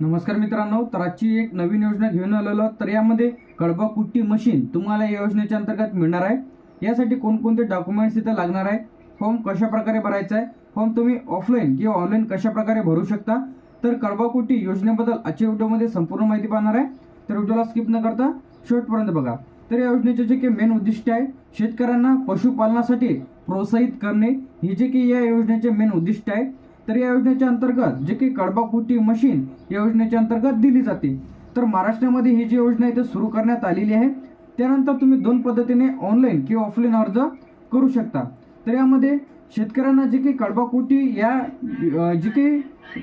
नमस्कार मित्रांनो तर आजची एक नवीन योजना घेऊन आलेलो तर यामध्ये कडबा कुट्टी मशीन तुम्हाला या योजनेच्या अंतर्गत मिळणार आहे. यासाठी कोणकोणते डॉक्युमेंट्स इथं लागणार आहे? फॉर्म कशा प्रकारे भरायचा आहे? फॉर्म तुम्ही ऑफलाईन किंवा ऑनलाईन कशा प्रकारे भरू शकता? तर कडबा कुट्टी योजनेबद्दल आजच्या व्हिडिओमध्ये संपूर्ण माहिती पाहणार आहे. तर व्हिडिओला स्किप न करता शेवटपर्यंत बघा. तर या योजनेचे जे काही मेन उद्दिष्ट आहे शेतकऱ्यांना पशुपालनासाठी प्रोत्साहित करणे हे जे की या योजनेचे मेन उद्दिष्ट आहे तर या योजनेच्या अंतर्गत जे काही कडबाकुटी मशीन या योजनेच्या अंतर्गत दिली जाते. तर महाराष्ट्रामध्ये ही जी योजना इथे सुरू करण्यात आलेली आहे त्यानंतर तुम्ही दोन पद्धतीने ऑनलाईन किंवा ऑफलाईन अर्ज करू शकता. तर यामध्ये शेतकऱ्यांना जे काही कडबाकुटी या जे काही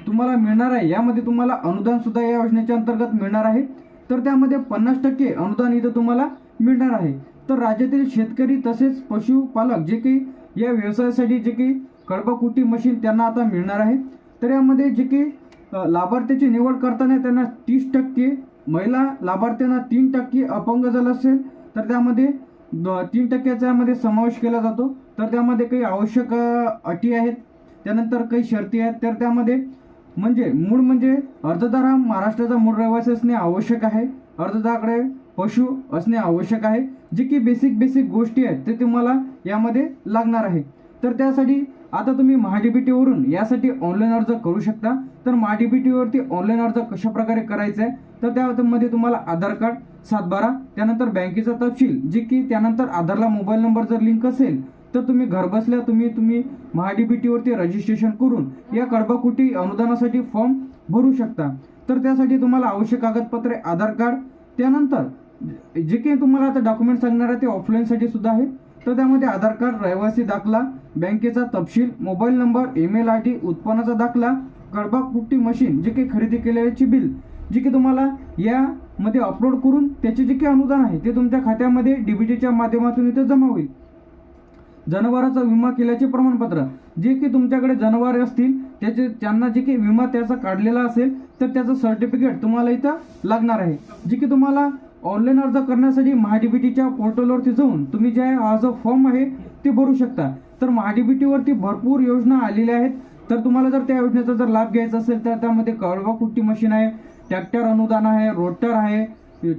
तुम्हाला मिळणार आहे यामध्ये तुम्हाला अनुदानसुद्धा या योजनेच्या अंतर्गत मिळणार आहे. तर त्यामध्ये पन्नास टक्के अनुदान इथं तुम्हाला मिळणार आहे. तर राज्यातील शेतकरी तसेच पशुपालक जे काही या व्यवसायासाठी जे काही कडबा मशीन त्यांना आता मिळणार आहे. तर यामध्ये जे काही लाभार्थ्याची निवड करताना त्यांना तीस टक्के महिला लाभार्थ्यांना तीन टक्के अपंग झालं असेल तर त्यामध्ये तीन टक्क्याचा यामध्ये समावेश केला जातो. तर त्यामध्ये काही आवश्यक अटी आहेत त्यानंतर काही शर्ती आहेत. तर त्यामध्ये म्हणजे मूळ म्हणजे अर्जदार हा महाराष्ट्राचा मूळ रहिवासी असणे आवश्यक आहे. अर्जदाराकडे पशु असणे आवश्यक आहे. जे की बेसिक बेसिक गोष्टी आहेत ते तुम्हाला यामध्ये लागणार आहे. तर त्यासाठी आता तुम्ही महाडीबीटीवरून यासाठी ऑनलाईन अर्ज करू शकता. तर महाडीबीटीवरती ऑनलाईन अर्ज कशा प्रकारे करायचा आहे तर त्यामध्ये तुम्हाला आधार कार्ड सातबारा त्यानंतर बँकेचा तपशील जे की त्यानंतर आधारला मोबाईल नंबर जर लिंक असेल तर तुम्ही घरबसल्या तुम्ही तुम्ही महाडीबीटीवरती रजिस्ट्रेशन करून या कडबाकुटी अनुदानासाठी फॉर्म भरू शकता. तर त्यासाठी तुम्हाला आवश्यक कागदपत्रे आधार कार्ड त्यानंतर जे काही तुम्हाला आता डॉक्युमेंट सांगणार आहे ते ऑफलाईनसाठी सुद्धा आहे. तर त्यामध्ये आधार कार्ड रहिवासी दाखला बँकेचा तपशील mobile number email I D उत्पन्नाचा दाखला कडबा कुट्टी मशीन जे काही खरेदी केलेल्याची बिल जे की तुम्हाला यामध्ये अपलोड करून त्याचे जे काही अनुदान आहे ते तुमच्या खात्यामध्ये डीबीटीच्या माध्यमातून इथे जमा होईल. जनावरांचा विमा केल्याचे प्रमाणपत्र जे की तुमच्याकडे जनावरे असतील त्याचे त्यांना जे काही विमा त्याचा काढलेला असेल तर त्याचं सर्टिफिकेट तुम्हाला इथं लागणार आहे. जे की तुम्हाला ऑनलाईन अर्ज करण्यासाठी महाडीबीटीच्या पोर्टलवरती जाऊन तुम्ही जे हा जो फॉर्म आहे ते भरू शकता. तर महाडीबीटीवरती भरपूर योजना आलेल्या आहेत. तर तुम्हाला जर त्या योजनेचा जर लाभ घ्यायचा असेल तर त्यामध्ये कळवा कुट्टी मशीन आहे ट्रॅक्टर अनुदान आहे रोटर आहे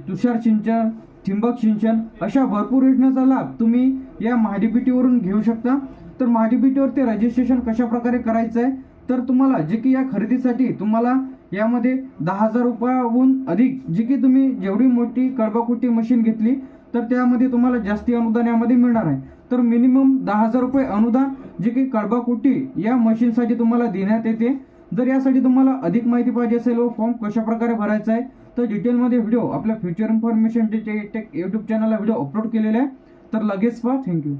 तुषार सिंचन ठिंबक सिंचन अशा भरपूर योजनेचा लाभ तुम्ही या महाडीबीटीवरून घेऊ शकता. तर महाडीबीटीवरती रजिस्ट्रेशन कशा प्रकारे करायचं आहे तर तुम्हाला जे की या खरेदीसाठी तुम्हाला यामध्ये दहा हजार रुपयाहून अधिक जी की तुम्ही जेवढी मोठी कळबाकुट्टी मशीन घेतली तर त्यामध्ये तुम्हाला जास्ती अनुदान यामध्ये मिळणार आहे. तर मिनिमम दहा हजार रुपये अनुदान जे की कडबाकुटी या मशीनसाठी तुम्हाला देण्यात येते. जर यासाठी तुम्हाला अधिक माहिती पाहिजे असेल व फॉर्म कशा प्रकारे भरायचा आहे तर डिटेलमध्ये व्हिडिओ आपल्या फ्युचर इन्फॉर्मेशन टेक यूट्यूब चॅनलला व्हिडिओ अपलोड केलेला आहे तर लगेच पहा. थँक्यू